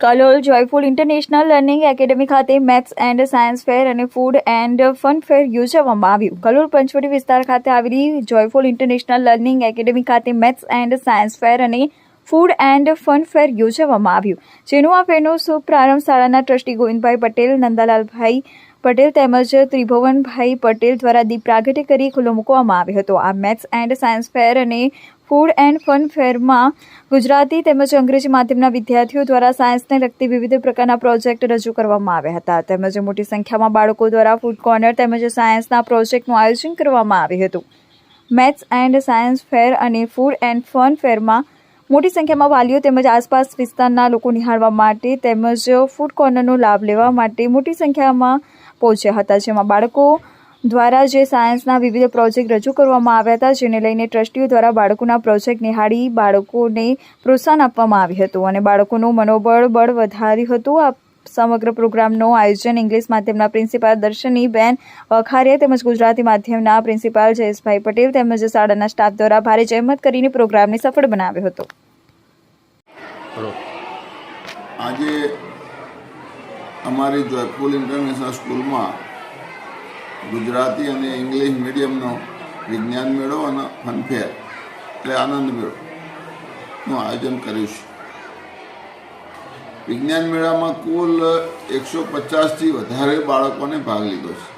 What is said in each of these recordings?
Kalol joyful international learning academy ખાતે maths and science fair અને food and fun fair યોજવામાં આવ્યું. કલોલ પંચવટી વિસ્તાર ખાતે આવેલી જોયફુલ ઇન્ટરનેશનલ લર્નિંગ એકેડેમી ખાતે મેથ્સ એન્ડ સાયન્સ ફેર અને ફૂડ એન્ડ ફન ફેર યોજવામાં આવ્યું. જેનું આ ફેરનો શુભ પ્રારંભ શાળાના ટ્રસ્ટી ગોવિંદભાઈ પટેલ, નંદાલાલભાઈ પટેલ તેમજ ત્રિભુવનભાઈ પટેલ દ્વારા દીપ પ્રાગટ્ય કરી ખુલ્લો મૂકવામાં આવ્યો હતો. આ મેથ્સ એન્ડ સાયન્સ ફેર અને ફૂડ એન્ડ ફન ફેરમાં ગુજરાતી તેમજ અંગ્રેજી માધ્યમના વિદ્યાર્થીઓ દ્વારા સાયન્સને લગતી વિવિધ પ્રકારના પ્રોજેક્ટ રજૂ કરવામાં આવ્યા હતા. તેમજ મોટી સંખ્યામાં બાળકો દ્વારા ફૂડ કોર્નર તેમજ સાયન્સના પ્રોજેક્ટનું આયોજન કરવામાં આવ્યું હતું. મેથ્સ એન્ડ સાયન્સ ફેર અને ફૂડ એન્ડ ફન ફેરમાં મોટી સંખ્યામાં વાલીઓ તેમજ આસપાસ વિસ્તારના લોકો નિહાળવા માટે તેમજ ફૂડ કોર્નરનો લાભ લેવા માટે મોટી સંખ્યામાં પહોંચ્યા હતા, જેમાં બાળકો દ્વારા જે સાયન્સના વિવિધ પ્રોજેક્ટ રજૂ કરવામાં આવ્યા હતા, જેને લઈને ટ્રસ્ટીઓ દ્વારા બાળકોના પ્રોજેક્ટ નિહાળી બાળકોને પ્રોત્સાહન આપવામાં આવ્યું હતું અને બાળકોનું મનોબળ બળ વધાર્યું હતું. આ સમગ્ર પ્રોગ્રામનું આયોજન ઇંગ્લિશ માધ્યમના પ્રિન્સિપાલ દર્શનીબેન વખારિયા તેમજ ગુજરાતી માધ્યમના પ્રિન્સિપાલ જયેશભાઈ પટેલ તેમજ શાળાના સ્ટાફ દ્વારા ભારે જહેમત કરીને પ્રોગ્રામને સફળ બનાવ્યો હતો. આજે અમારી જોયફુલ ઇન્ટરનેશનલ સ્કૂલમાં ગુજરાતી અને ઇંગ્લિશ મીડિયમનો વિજ્ઞાન મેળો અને ફનફેર એટલે આનંદ મેળોનું આયોજન કર્યું છે. વિજ્ઞાન મેળામાં કુલ એકસો પચાસથી વધારે બાળકોને ભાગ લીધો છે.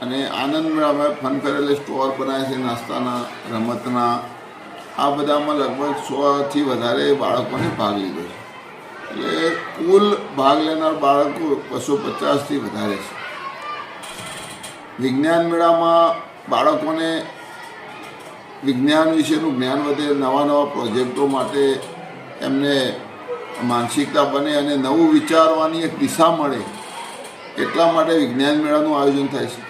અને આનંદ મેળામાં ફનફેર એટલે સ્ટોર બનાવે છે, નાસ્તાના, રમતના, આ બધામાં લગભગ સોથી વધારે બાળકોને ભાગ લીધો છે. એટલે કુલ ભાગ લેનાર બાળકો બસો પચાસથી વધારે છે. વિજ્ઞાન મેળામાં બાળકોને વિજ્ઞાન વિશેનું જ્ઞાન વધે, નવા નવા પ્રોજેક્ટો માટે એમને માનસિકતા બને અને નવું વિચારવાની એક દિશા મળે, એટલા માટે વિજ્ઞાન મેળાનું આયોજન થાય છે.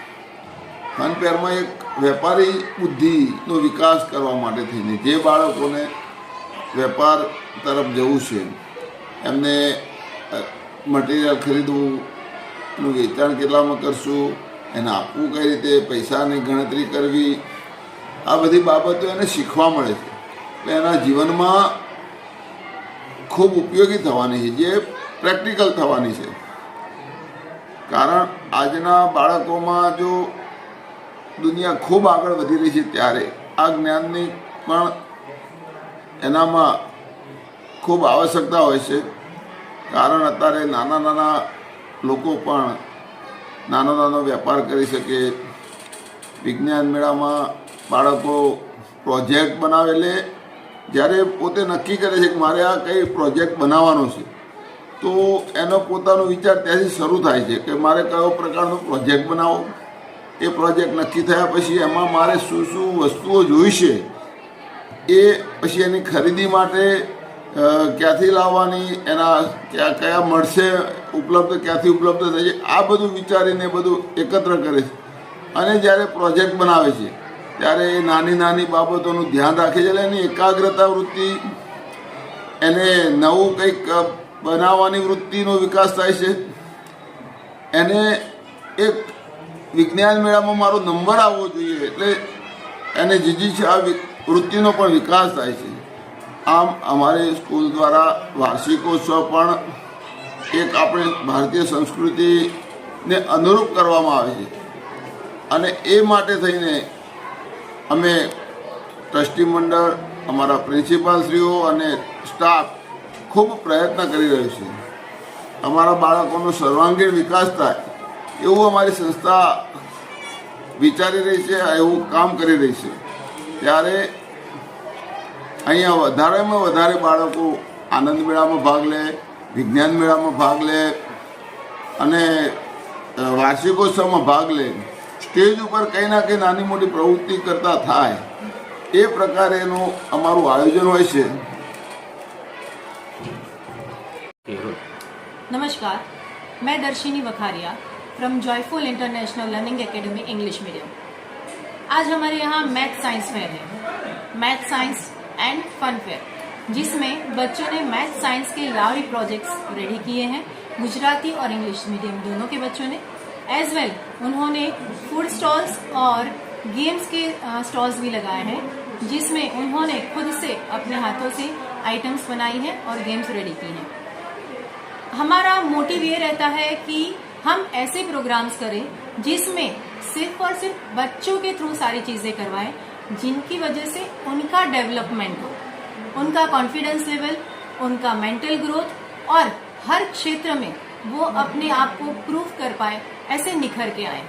ફનફેરમાં એક વેપારી બુદ્ધિનો વિકાસ કરવા માટે થઈને જે બાળકોને વેપાર તરફ જવું છે એમને મટીરિયલ ખરીદવું વેચાણ કેટલામાં કરશું, એને આપવું કઈ રીતે, પૈસાની ગણતરી કરવી, આ બધી બાબતો એને શીખવા મળે છે. એટલે એના જીવનમાં ખૂબ ઉપયોગી થવાની છે, જે પ્રેક્ટિકલ થવાની છે. કારણ આજના બાળકોમાં જો દુનિયા ખૂબ આગળ વધી રહી છે, ત્યારે આ જ્ઞાનની પણ એનામાં ખૂબ આવશ્યકતા હોય છે. કારણ અત્યારે નાના નાના લોકો પણ નાનો નાનો વેપાર કરી શકે. વિજ્ઞાન મેળામાં બાળકો પ્રોજેક્ટ બનાવે એટલે જ્યારે પોતે નક્કી કરે છે કે મારે આ કઈ પ્રોજેક્ટ બનાવવાનો છે, તો એનો પોતાનો વિચાર ત્યાંથી શરૂ થાય છે કે મારે કયો પ્રકારનો પ્રોજેક્ટ બનાવો એ પ્રોજેક્ટ નક્કી થયા પછી એમાં મારે શું શું વસ્તુઓ જોઈશે, એ પછી એની ખરીદી માટે ક્યાંથી લાવવાની, એના ક્યાં કયા મળશે, ઉપલબ્ધ ક્યાંથી ઉપલબ્ધ થશે આ બધું વિચારીને બધું એકત્ર કરે છે. અને જ્યારે પ્રોજેક્ટ બનાવે છે, ત્યારે એ નાની નાની બાબતોનું ધ્યાન રાખે છે, એટલે એની એકાગ્રતા વૃત્તિ, એને નવું કંઈક બનાવવાની વૃત્તિનો વિકાસ થાય છે. એને એક વિજ્ઞાન મેળામાં મારો નંબર આવવો જોઈએ, એટલે એને જીજી છે આ વૃત્તિનો પણ વિકાસ થાય છે. આમ અમારી સ્કૂલ દ્વારા વાર્ષિકોત્સવ પણ એક આપણે ભારતીય સંસ્કૃતિને અનુરૂપ કરવામાં આવે છે. અને એ માટે થઈને અમે ટ્રસ્ટી મંડળ, અમારા પ્રિન્સિપાલશ્રીઓ અને સ્ટાફ ખૂબ પ્રયત્ન કરી રહ્યો છે. અમારા બાળકોનો સર્વાંગીણ વિકાસ થાય એવું અમારી સંસ્થા વિચારી રહી છે, એવું કામ કરી રહી છે. ત્યારે અહીંયા વધારેમાં વધારે બાળકો આનંદ મેળામાં ભાગ લે વિજ્ઞાન મેળામાં ભાગ લે અને અ, વાર્ષિકોત્સવમાં ભાગ લે સ્ટેજ ઉપર કંઈ ના કંઈ નાની મોટી પ્રવૃત્તિ કરતા થાય એ પ્રકારેનું અમારું આયોજન હોય છે હીરો नमस्कार मैं Darshini Vakharia from joyful international learning academy English medium आज हमारे यहाँ मैथ साइंस फेयर है math science and fun fair जिसमें बच्चों ने मैथ साइंस के लाइव प्रोजेक्ट्स रेडी किए हैं। गुजराती और इंग्लिश मीडियम दोनों के बच्चों ने। एज वेल उन्होंने फ़ूड स्टॉल्स और गेम्स के स्टॉल्स भी लगाए हैं, जिसमें उन्होंने खुद से अपने हाथों से आइटम्स बनाई हैं और गेम्स रेडी की हैं। हमारा मोटिव ये रहता है कि हम ऐसे प्रोग्राम्स करें जिसमें सिर्फ़ और सिर्फ़ बच्चों के थ्रू सारी चीज़ें करवाएँ जिनकी वजह से उनका डेवलपमेंट हो, उनका कॉन्फिडेंस लेवल उनका मेंटल ग्रोथ और हर क्षेत्र में वो अपने आप को प्रूव कर पाए, ऐसे निखर के आए।